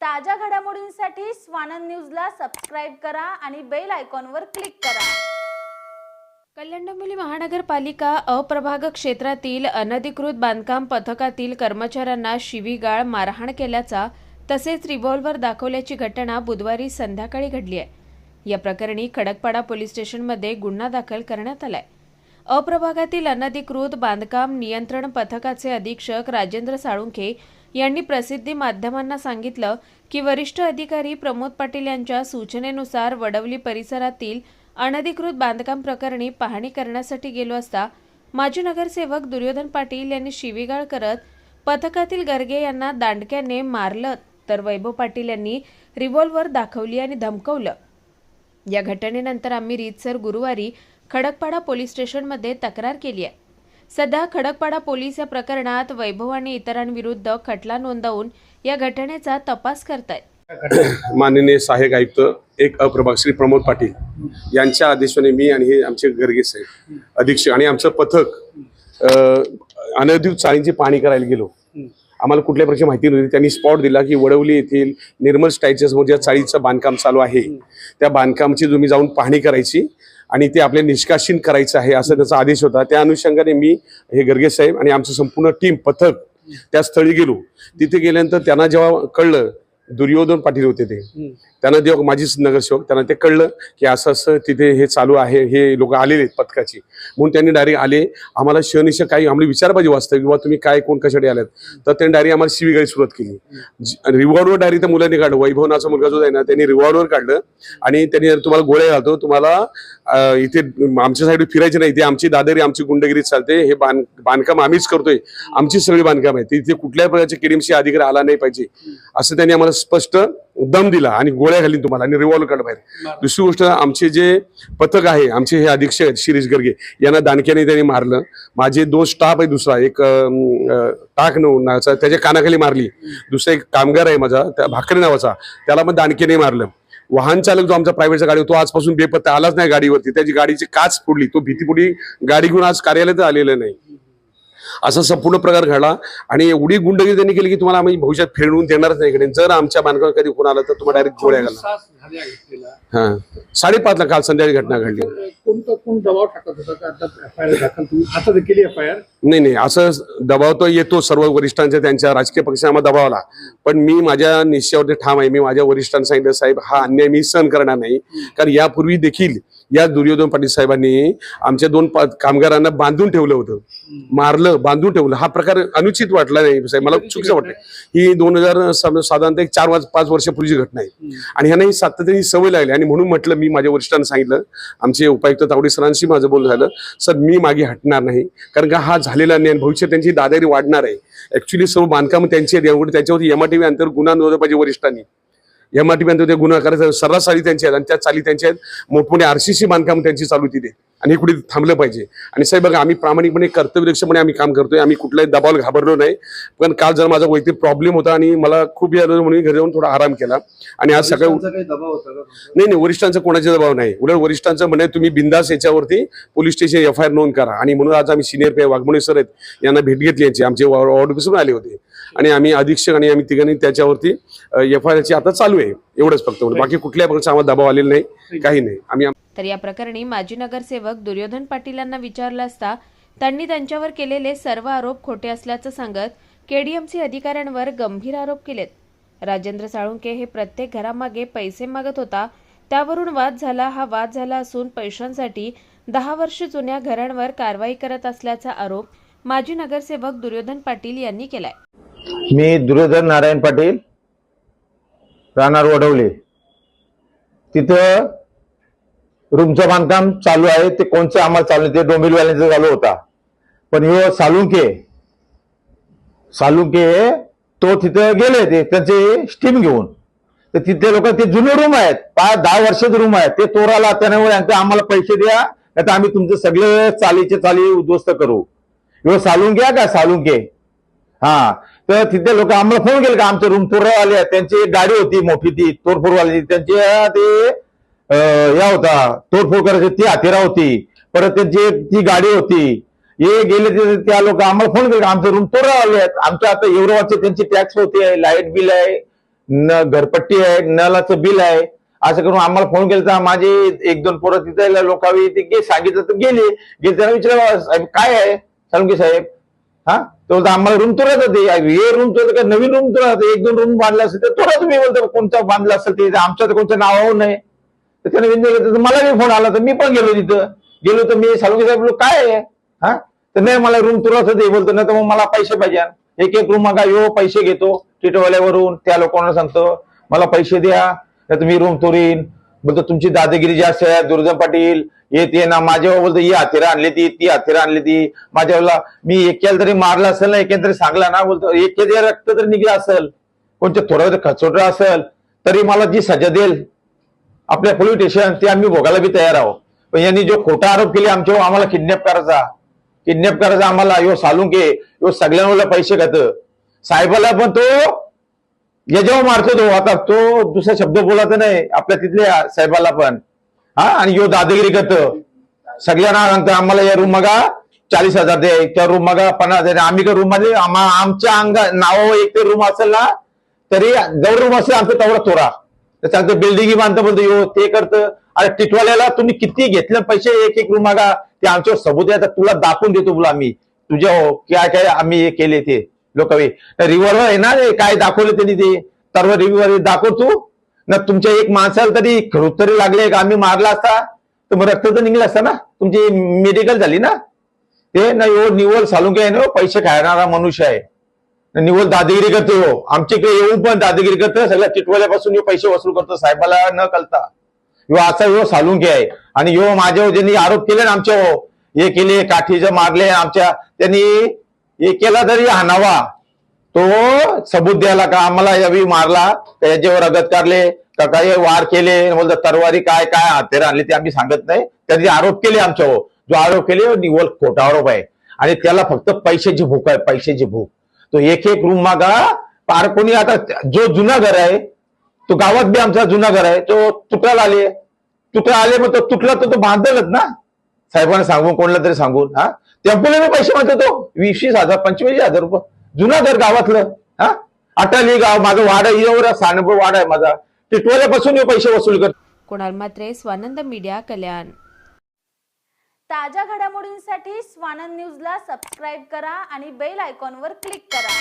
ताज्या घडामोडींसाठी स्वानंद न्यूजला सबस्क्राईब करा आणि बेल आयकॉनवर क्लिक करा. कल्याण डोंबिवली महानगरपालिका अप्रभाग क्षेत्रातील अनधिकृत बांधकाम पथकातील कर्मचाऱ्यांना शिवीगाळ मारहाण केल्याचा तसेच रिव्हॉल्व्हर दाखवल्याची घटना बुधवारी संध्याकाळी घडली आहे. या प्रकरणी खडकपाडा पोलीस स्टेशनमध्ये गुन्हा दाखल करण्यात आलाय. अप्रभागातील अनधिकृत बांधकाम नियंत्रण पथकाचे अधीक्षक राजेंद्र साळुंखे यांनी प्रसिद्धी माध्यमांना सांगितलं की वरिष्ठ अधिकारी प्रमोद पाटील यांच्या सूचनेनुसार वडवली परिसरातील अनधिकृत बांधकाम प्रकरणी पाहणी करण्यासाठी गेलो असता माजी नगरसेवक दुर्योधन पाटील यांनी शिवीगाळ करत पथकातील गर्गे यांना दांडक्याने मारलं तर वैभव पाटील यांनी रिव्हॉल्व्हर दाखवली आणि धमकवलं. या घटनेनंतर आम्ही रीतसर गुरुवारी खडकपाडा पोलीस स्टेशनमध्ये तक्रार केली आहे. सध्या खडकपाडा पोलीस या प्रकरणात वैभव आणि इतरांविरुद्ध खटला नोंदवून या घटनेचा तपास करतायत. माननीय सहाय्यक आयुक्त एक अप्रभाग श्री प्रमोद पाटील यांच्या आदेशाने मी आणि हे आमचे गर्गे साहेब अधीक्षक आणि आमचं पथक अनधिकृत चाळींची पाहणी करायला गेलो. आम्हाला कुठल्या प्रकारची माहिती नव्हती. त्यांनी स्पॉट दिला की वडवली येथील निर्मल स्टाईलच्या समोर ज्या चाळीचं बांधकाम चालू आहे त्या बांधकामची तुम्ही जाऊन पाहणी करायची. आणि ते आपले निष्कासन करायचं आहे असं त्याचा आदेश होता. त्या अनुषंगाने मी हे गर्गे साहेब आणि आमचं संपूर्ण टीम पथक त्या स्थळी गेलो. तिथे गेल्यानंतर त्यांना जेव्हा कळलं दुर्योधन पाटील होते ते. त्यांना देव माझी नगरसेवक त्यांना ते कळलं की असं असं तिथे हे चालू आहे हे लोक आलेले आहेत पथकाची. म्हणून त्यांनी डायरेक्ट आले. आम्हाला शनिश काही आम्ही विचार पाहिजे वाचतं किंवा तुम्ही काय कोण कशासाठी आल्यात? तर त्यांनी डायरेक्ट आम्हाला शिवीगाळी सुरुवात केली. रिवॉर्डवर डायरेक्ट त्या मुलांनी काढलं. वैभव नाचा मुलगा जो आहे ना त्यांनी रिवॉर्डवर काढलं. आणि त्यांनी तुम्हाला गोळ्या घालतो. तुम्हाला इथे आमच्या साईड फिरायचे नाही. ते आमची दादरी आमची गुंडगिरी चालते. हे बांध बांधकाम आम्हीच करतोय. आमची सगळी बांधकाम आहे. तिथे कुठल्याही प्रकारचे केडीएमसी अधिकारी आला नाही पाहिजे. असं त्यांनी आम्हाला स्पष्ट दम दिला आणि गोळ्या घालीन तुम्हाला आणि रिव्हॉल्वर काढ बाहेर. दुसरी गोष्ट आमचे जे पथक आहे आमचे हे अधीक्षक आहेत शिरीष गर्गे यांना दानक्याने त्यांनी मारलं. माझे दोन स्टाफ आहे दुसरा एक टाक नावाचा त्याच्या कानाखाली मारली. दुसरा एक कामगार आहे माझा त्या भाकरे नावाचा त्याला पण दानक्याने मारलं. वाहन चालक जो आमचा प्रायव्हेटचा गाडी होता, तो आजपासून बेपत्ता आलाच नाही गाडीवरती. त्याची गाडीची काच फोडली. तो भीतीपुढी गाडी घेऊन आज कार्यालयात आलेला नाही. असा संपूर्ण प्रकार घडला. आणि एवढी गुंडगिरी त्यांनी केली की तुम्हाला आम्ही भविष्यात फेडवून देणारच नाही इकडे. जर आमच्या बांधकाम कधी कोण आला तर तुम्हाला डायरेक्ट गोळ्या घटनेला. हा. साडेपाच ला काल संध्याकाळी घटना घडली. कोण दबाव टाकत होता आता केली एफ आय आर नाही नाही. असं दबाव तर येतो. सर्व वरिष्ठांच्या त्यांच्या राजकीय पक्षाने आम्हाला दबाव आला पण मी माझ्या निश्चयावरती ठाम आहे. मी माझ्या वरिष्ठांना सांगितलं साहेब हा अन्याय मी सहन करणार नाही. कारण यापूर्वी देखील या दुर्योधन पाटील साहेबांनी आमच्या दोन कामगारांना बांधून ठेवलं होतं. मारलं बांधून ठेवलं. हा प्रकार अनुचित वाटला नाही साहेब. मला चुकीचं वाटलं ही दोन हजार साधारणतः एक चार पाच वर्षापूर्वीची घटना आहे. आणि ह्यांना ही सातत्याने सवय लागली. आणि म्हणून म्हटलं मी माझ्या वरिष्ठांना सांगितलं आमचे उपायुक्त तावडे सरांशी माझं बोलणं झालं सर मी मागे हटणार नाही. कारण का हा झालेला आणि भविष्यात त्यांची दादागिरी वाढणार आहे. ऍक्च्युली सर्व बांधकाम त्यांची आहेत. एवढे त्याच्यावरती एमआरटीव्ही अंतर गुन्हा नोंदवला पाहिजे वरिष्ठांनी. एमआरटीव्ही अंतर ते गुन्हा करायचं सर्रास चाली त्यांची आहेत आणि त्या चाली त्यांच्या आहेत. मोठमोठे आरसीसी बांधकाम त्यांची चालू तिथे. आणि हे कुठे थांबलं पाहिजे. आणि साहेब बघा आम्ही प्रामाणिकपणे कर्तव्यदक्षपणे आम्ही काम करतोय. आम्ही कुठल्याही दबावाला घाबरलो नाही. पण काल जर माझा वैयक्तिक प्रॉब्लेम होता आणि मला खूप यार म्हणून घरी जाऊन थोडा आराम केला. आणि आज सकाळी? नाही नाही वरिष्ठांचा कोणाचा दबाव नाही. उलट वरिष्ठांचं म्हणे तुम्ही बिंदास याच्यावरती police station F I R नोंद करा. आणि म्हणून आज आम्ही सिनियर पी वाघमोडे सर आहेत यांना भेट घेतली यांची. आमचे ऑफिसरून आले होते. आणि आम्ही अधीक्षक आणि आम्ही तिघांनी त्याच्यावरती एफ आय आरची आता चालू आहे. एवढंच फक्त. बाकी कुठल्याही प्रकारचा आम्हाला दबाव आलेला नाही. काही नाही. आम्ही तर या प्रकरणी माजी नगरसेवक दुर्योधन पाटील यांना विचारलं असता त्यांनी त्यांच्यावर केलेले सर्व आरोप खोटे असल्याचं सांगत केडीएमसी अधिकाऱ्यांवर गंभीर आरोप केलेत. राजेंद्र साळुंके हे प्रत्येक घरामागे पैसे मागत होता. त्यावरून वाद झाला. हा वाद झाला असून पैशांसाठी दहा वर्ष जुन्या घरांवर कारवाई करत असल्याचा आरोप माजी नगरसेवक दुर्योधन पाटील यांनी केलाय. मी दुर्योधन नारायण पाटील राहणार वडवले. तिथं रूमचं बांधकाम चालू आहे. ते कोणचं आम्हाला चालू ते डोंबिलवाल्यांचं चालू होता. पण ह्यो सालुंके सालुंके तो तिथं गेले ते त्यांचे स्टीम घेऊन. तर तिथे लोक ते जुने रूम आहेत. पाच दहा वर्षाचे रूम आहेत. ते तोराला त्यामुळे यांचे आम्हाला पैसे द्या नाही आम्ही तुमचे सगळे चालीचे चाली उद्ध्वस्त करू. ह्यो सालुंके का? सालुंके. हा. तर तिथे लोक आम्हाला फोन केले का? आमचे रूम आले त्यांची एक गाडी होती मोठी ती तोडफोडवाली. त्यांची ते या होता. तोडफोड करायची ती हातेरा होती. परत त्यांची ती गाडी होती. हे गेले ते त्या लोक आम्हाला फोन केले का? आमचे रूम आले आहेत आमच्या आता एवढं त्यांची टॅक्स होते लाइट बिल आहे. न घरपट्टी आहे. नलाचं बिल आहे. असं करून आम्हाला फोन केला तर माझे एक दोन पोरं तिथे लोकांनी ते सांगितलं तर गेले. गेले त्यांना विचारलं साहेब काय आहे? साळुंके साहेब हा? तो आम्हाला रूम तुरत होते. हे रूम तुला का नवीन रूम तुरत एक दोन रूम बांधला असेल तर तुला तुम्ही बोलतो कोणता बांधला असेल ते? आमच्या तर कोणत्या नावावर नाही. तर त्याने विचारलं तर मला बी फोन आला तर मी पण गेलो तिथं. गेलो तर मी साळुंके साहेब बोललो, काय आहे? हा? तर नाही मला रूम तुरत दे बोलतो नाही तर मग मला पैसे पाहिजे. एक एक रूम मागा यो पैसे घेतो. टिटवाल्यावरून त्या लोकांना सांगतो मला पैसे द्या. नाही तर मी रूम तुरीन बोलतो तुमची दादागिरी जास्त आहे दुर्जन पाटील येत ये ना माझ्यावर बोलतो ही हत्यारं आणली ती ती हत्यारं आणली ती. माझ्याला मी एकेला तरी मारला असेल ना एकेला तरी सांगला ना बोलतो एके रक्त तरी निघलं असेल कोणत्या थोडं खचोट असेल तरी मला जी सजा देईल आपल्या पोलीस स्टेशन ते आम्ही भोगायला बी तयार आहोत. पण यांनी जो खोटा आरोप केले आमच्यावर आम्हाला किडनॅप करायचा. किडनॅप करायचा आम्हाला यो सालुंके यो सगळ्यांना पैसे खात साहेबाला पण तो याच्यावर मारतो तो आता तो दुसरा शब्द बोलायचा नाही आपल्या तिथल्या साहेबाला पण. हा? आणि यो दादागिरी करत. सगळ्यांना सांगतो आम्हाला या रूम मगा चाळीस हजार दे त्या रूम मगा पन्नास हजार आम्ही का रूममध्ये आमच्या अंगा नाव एक ते रूम असेल ना तरी जवळ रूम असेल आमचं तेवढा थोडा तर सांगतो बिल्डिंग बांधतो बोलतो यो ते करतं. अरे टिटवाल्याला तुम्ही किती घेतले पैसे एक एक रूम मागा? ते आमच्यावर सबूत आहे तुला दाखवून देतो तुला आम्ही. तुझ्या हो काय काय आम्ही हे केले ते. लोक रिव्हॉल्वर आहे ना रे, काय दाखवलं त्यांनी ते? सर्व रिव्हॉल्वर दाखवतो ना तुमच्या एक माणसाला तरी खडूत तरी लागले का आम्ही मारला असता. तर मग रक्त तर निघलं असतं ना? तुमची मेडिकल झाली ना? ते ना एवढं निवड सालुंके आहे ना पैसे खाणारा मनुष्य आहे. निवड दादागिरी करतो हो. आमच्याकडे येऊन पण दादागिरी करतो सगळ्या चिटवल्यापासून पैसे वसूल करतो साहेबाला न कळता. यो असा यो सालुंके आहे. आणि यो माझ्यावर ज्यांनी आरोप केले ना आमच्या हो. हे केले काठीचं मारले आमच्या त्यांनी एकेला केला हाणावा तो सबूत द्यायला का आम्हाला यावी मारला त्याच्यावर अगत काढले का काही वार केले बोलतात तरवारी काय काय हत्यारं आणली ते आम्ही सांगत नाही. त्यांनी आरोप केले आमच्यावर. जो आरोप केले निवल खोटा आरोप आहे. आणि त्याला फक्त पैशाची भूक आहे पैशाची भूक. तो एक एक रूम मागा पार कोणी आता जो जुना घर आहे तो गावात बी आमचा जुना घर आहे तो तुटायला आले. तुटा आले मग तो तुटला तर तो बांधलच ना. साहेबांना सांगून कोणाला तरी सांगून हा? टेम्पोला मी पैसे म्हणतो तो वीस वीस हजार पंचवीस हजार रुपये. जुना घर गावातलं हा? अटाली गाव माझं वाड आहे एवढा सानप वाड आहे माझा. टिटवाल्यापासून हे पैसे वसूल करतो. कुणाल मात्रे स्वानंद मीडिया कल्याण. ताज्या घडामोडींसाठी स्वानंद न्यूजला सबस्क्राईब करा आणि बेल आयकॉनवर क्लिक करा.